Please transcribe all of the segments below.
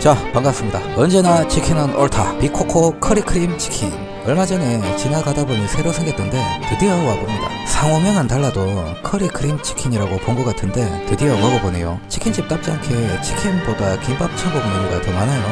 자 반갑습니다. 언제나 치킨은 옳다. 비코코 커리크림 치킨. 얼마 전에 지나가다 보니 새로 생겼던데 드디어 와봅니다. 상호명은 달라도 커리크림 치킨이라고 본 것 같은데 드디어 먹어보네요. 치킨집 답지 않게 치킨보다 김밥 천국 메뉴가 더 많아요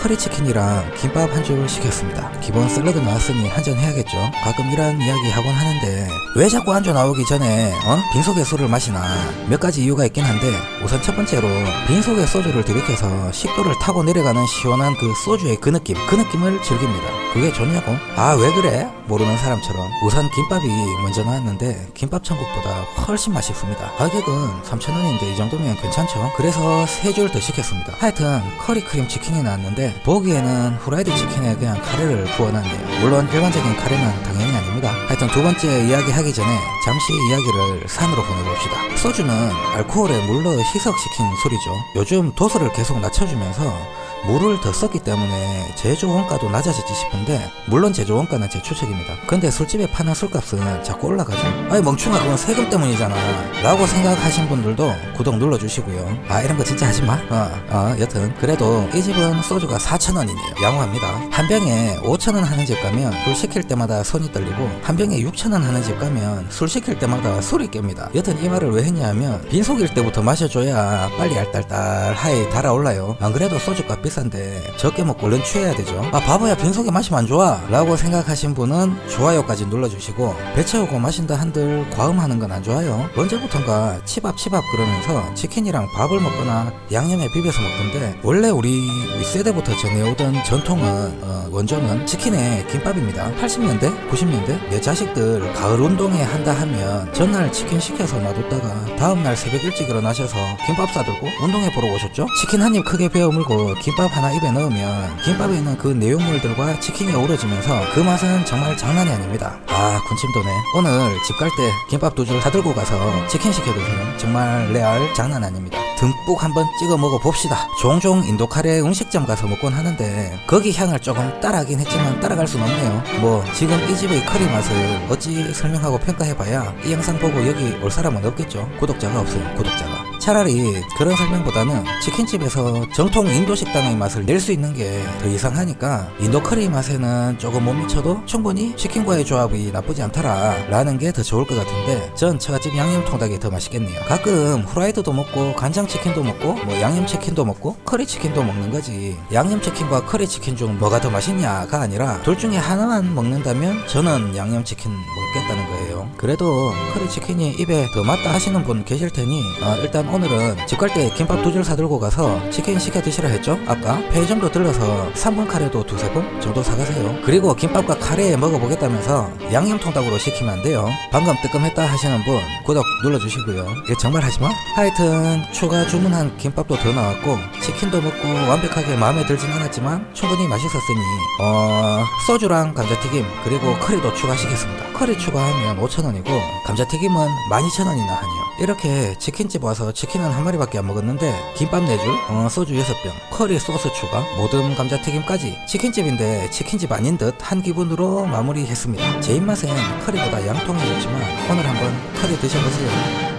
커리치킨이랑 김밥 한줄 시켰습니다. 기본 샐러드 나왔으니 한 잔 해야겠죠. 가끔 이런 이야기 하곤 하는데 왜 자꾸 안주 나오기 전에 어? 빈속에 술을 마시나 몇 가지 이유가 있긴 한데 우선 첫 번째로 빈속에 소주를 들이켜서 식도를 타고 내려가는 시원한 그 소주의 그 느낌 그 느낌을 즐깁니다. 그게 좋냐고? 아 왜 그래? 모르는 사람처럼 우선 김밥이 먼저 나왔는데 김밥 천국보다 훨씬 맛있습니다. 가격은 3,000원인데 이 정도면 괜찮죠? 그래서 세 줄 더 시켰습니다. 하여튼 커리 크림 치킨이 나왔는데 보기에는 후라이드 치킨에 그냥 카레를 부어놨네요. 물론 일반적인 카레는 당연히 아닙니다. 하여튼 두 번째 이야기 하기 전에 잠시 이야기를 산으로 보내봅시다. 소주는 알코올에 물로 희석시킨 술이죠. 요즘 도수를 계속 낮춰주면서 물을 더 썼기 때문에 제조 원가도 낮아졌지 싶은데 물론 제조 원가는 제 추측입니다. 근데 술집에 파는 술값은 자꾸 올라가죠. 아니 멍충아 그건 세금 때문이잖아. 라고 생각하신 분들도 구독 눌러주시고요. 아 이런 거 진짜 하지 마. 어, 어, 여튼 그래도 이 집은 소주가 4,000원이네요. 양호합니다. 한 병에 5,000원 하는 집 가면 술 시킬 때마다 손이 떨리고 한 병에 6,000원 하는 집 가면 술 시킬 때마다 소리 깹니다. 여튼 이 말을 왜 했냐면 빈속일 때부터 마셔줘야 빨리 알딸딸 하이 달아올라요. 안 그래도 소주값 비 싼데 적게 먹고 얼른 취해야 되죠. 아 바보야 빈속에 마시면 안 좋아 라고 생각하신 분은 좋아요까지 눌러주시고 배 채우고 마신다 한들 과음하는 건 안 좋아요. 언제부턴가 치밥 치밥 그러면서 치킨이랑 밥을 먹거나 양념에 비벼서 먹던데 원래 우리 윗세대부터 전해오던 전통은 어, 원조는 치킨에 김밥입니다. 80년대, 90년대 내 자식들 가을 운동회 한다 하면 전날 치킨 시켜서 놔뒀다가 다음날 새벽 일찍 일어나셔서 김밥 싸들고 운동회 보러 오셨죠? 치킨 한 입 크게 베어 물고 김밥 하나 입에 넣으면 김밥에 있는 그 내용물들과 치킨이 어우러지면서 그 맛은 정말 장난이 아닙니다. 아 군침 도네. 오늘 집 갈 때 김밥 두 줄 사들고 가서 치킨 시켜드세요. 정말 레알 장난 아닙니다. 듬뿍 한번 찍어 먹어 봅시다. 종종 인도 카레 음식점 가서 먹곤 하는데 거기 향을 조금 따라하긴 했지만 따라갈 순 없네요. 뭐 지금 이 집의 커리 맛을 어찌 설명하고 평가해봐야 이 영상 보고 여기 올 사람은 없겠죠. 구독자가 없어요. 구독자가. 차라리 그런 설명보다는 치킨집에서 정통 인도 식당의 맛을 낼 수 있는 게 더 이상하니까 인도 커리 맛에는 조금 못 미쳐도 충분히 치킨과의 조합이 나쁘지 않더라 라는 게 더 좋을 것 같은데 전 처갓집 양념통닭이 더 맛있겠네요. 가끔 후라이드도 먹고 간장치킨도 먹고 뭐 양념치킨도 먹고 커리치킨도 먹는 거지. 양념치킨과 커리치킨 중 뭐가 더 맛있냐가 아니라 둘 중에 하나만 먹는다면 저는 양념치킨 먹겠다는 거예요. 그래도 커리치킨이 입에 더 맞다 하시는 분 계실 테니 어, 일단 오늘은 집 갈 때 김밥 두 줄 사들고 가서 치킨 시켜 드시라 했죠? 아까 편의점도 들러서 3분 카레도 두세 번 정도 사가세요. 그리고 김밥과 카레 먹어보겠다면서 양념통닭으로 시키면 안 돼요. 방금 뜨끔했다 하시는 분 구독 눌러주시고요. 이거 정말 하지 마. 하여튼 추가 주문한 김밥도 더 나왔고 치킨도 먹고 완벽하게 마음에 들진 않았지만 충분히 맛있었으니 어 소주랑 감자튀김 그리고 커리도 추가시켰습니다. 커리 추가하면 5,000원이고 감자튀김은 12,000원이나 하네요. 이렇게 치킨집 와서 치킨은 한 마리밖에 안 먹었는데 김밥 4줄, 어, 소주 6병, 커리 소스 추가, 모듬 감자튀김까지 치킨집인데 치킨집 아닌 듯 한 기분으로 마무리했습니다. 제 입맛엔 커리보다 양통이 좋지만 오늘 한번 커리 드셔보세요.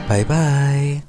바이바이.